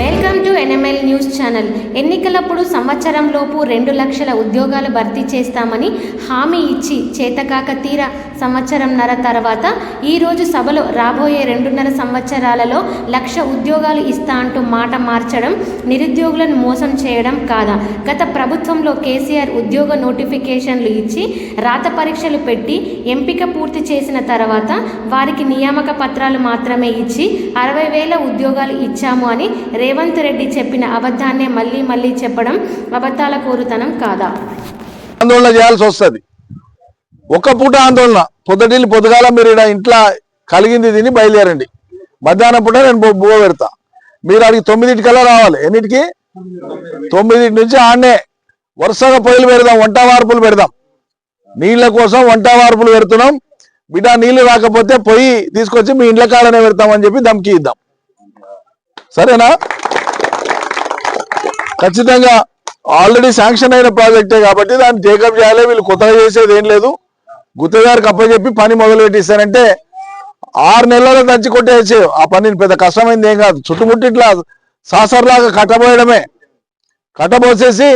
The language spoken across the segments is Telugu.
Welcome to NML news channel. ఎన్నికలప్పుడు సంవత్సరంలోపు రెండు లక్షల ఉద్యోగాలు భర్తీ చేస్తామని హామీ ఇచ్చి చేతకాక తీర సంవత్సరంన్నర తర్వాత ఈరోజు సభలో రాబోయే రెండున్నర సంవత్సరాలలో లక్ష ఉద్యోగాలు ఇస్తా అంటూ మాట మార్చడం నిరుద్యోగులను మోసం చేయడం కాదా? గత ప్రభుత్వంలో కేసీఆర్ ఉద్యోగ నోటిఫికేషన్లు ఇచ్చి రాత పరీక్షలు పెట్టి ఎంపిక పూర్తి చేసిన తర్వాత వారికి నియామక పత్రాలు మాత్రమే ఇచ్చి అరవై వేల ఉద్యోగాలు ఇచ్చాము అని రేవంత్ రెడ్డి చెప్పిన అబద్ధాన్నే మళ్ళీ మళ్ళీ చెప్పడం అబద్ధాల కోరుతనం కాదా? ఆందోళన చేయాల్సి వస్తుంది. ఒక్క పూట ఆందోళన. పొద్దుటిల్లి పొద్దుగాల మీరు ఈడ ఇంట్లో కలిగింది తిని బయలుదేరండి. మధ్యాహ్నం పూట నేను బువ పెడతా. మీరు అడిగి తొమ్మిదింటికల్లా రావాలి. ఎన్నిటికి? తొమ్మిదింటి నుంచి ఆడనే. వరుసగా పొయ్యిలు పెడదాం వంట వార్పులు పెడదాం. నీళ్ళ కోసం వంట వార్పులు పెడుతున్నాం. బిడ్డ నీళ్ళు రాకపోతే పొయ్యి తీసుకొచ్చి మీ ఇండ్ల కాడనే పెడతామని చెప్పి దమ్కి ఇద్దాం. సరేనా? ఖచ్చితంగా ఆల్రెడీ శాంక్షన్ అయిన ప్రాజెక్టే కాబట్టి దాన్ని టేకప్ చేయాలి వీళ్ళు కొత్తగా చేసేది ఏం లేదు. గుత్తగారికి అప్పచెప్పి పని మొదలు పెట్టిస్తారంటే ఆరు నెలల్లో దంచి కొట్టేసి ఆ పనిని పెద్ద కష్టమైంది ఏం కాదు. చుట్టుముట్టి ఇట్లా సాసర్లాగా కట్టబోయడమే. కట్టబోసేసి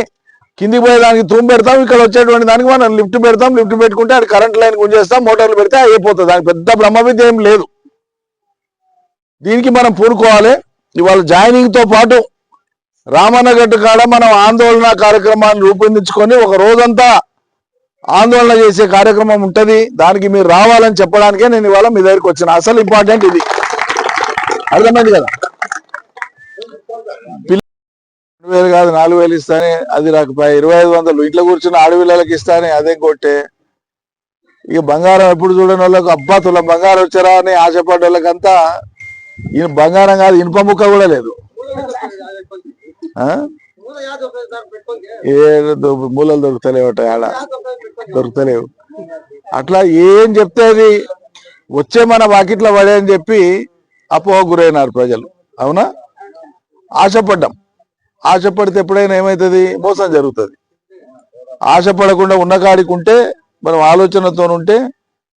కిందికి పోయేదానికి తూము పెడతాం ఇక్కడ వచ్చేటువంటి దానికి మనం లిఫ్ట్ పెడతాం లిఫ్ట్ పెట్టుకుంటే అది కరెంట్ లైన్ గుంజేస్తాం మోటార్లు పెడితే అయిపోతుంది. దానికి పెద్ద బ్రహ్మ విద్య ఏం లేదు. దీనికి మనం పూనుకోవాలి. ఇవాళ జాయినింగ్తో పాటు రామన్నగట్టు కాడ మనం ఆందోళన కార్యక్రమాన్ని రూపొందించుకొని ఒక రోజంతా ఆందోళన చేసే కార్యక్రమం ఉంటుంది. దానికి మీరు రావాలని చెప్పడానికే నేను ఇవాళ మీ దగ్గరికి వచ్చిన. అసలు ఇంపార్టెంట్ ఇది. అర్థమైంది కదా? రెండు వేలు కాదు నాలుగు వేలు ఇస్తానే అది రాకపోయా? ఇరవై ఐదు వందలు. ఇంట్లో కూర్చున్న ఆడపిల్లలకి ఇస్తానే అదే కొట్టే. ఇక బంగారం ఎప్పుడు చూడని వాళ్ళకి అబ్బా తుల బంగారం వచ్చారా అని ఆశపడ్డ వాళ్ళకంతా ఈయన బంగారం కాదు ఇనుప ముక్క కూడా లేదు. ఆ? ఏ మూలలు దొరుకుతలేవు అట ఆడ. దొరుకుతలేవు. అట్లా ఏం చెప్తే అది వచ్చే మన వాకిట్లో పడే అని చెప్పి అపోహ గురైనారు ప్రజలు. అవునా? ఆశపడ్డాం. ఆశపడితే ఎప్పుడైనా ఏమవుతుంది మోసం జరుగుతుంది. ఆశపడకుండా ఉన్న కాడికి ఉంటే మనం ఆలోచనతో ఉంటే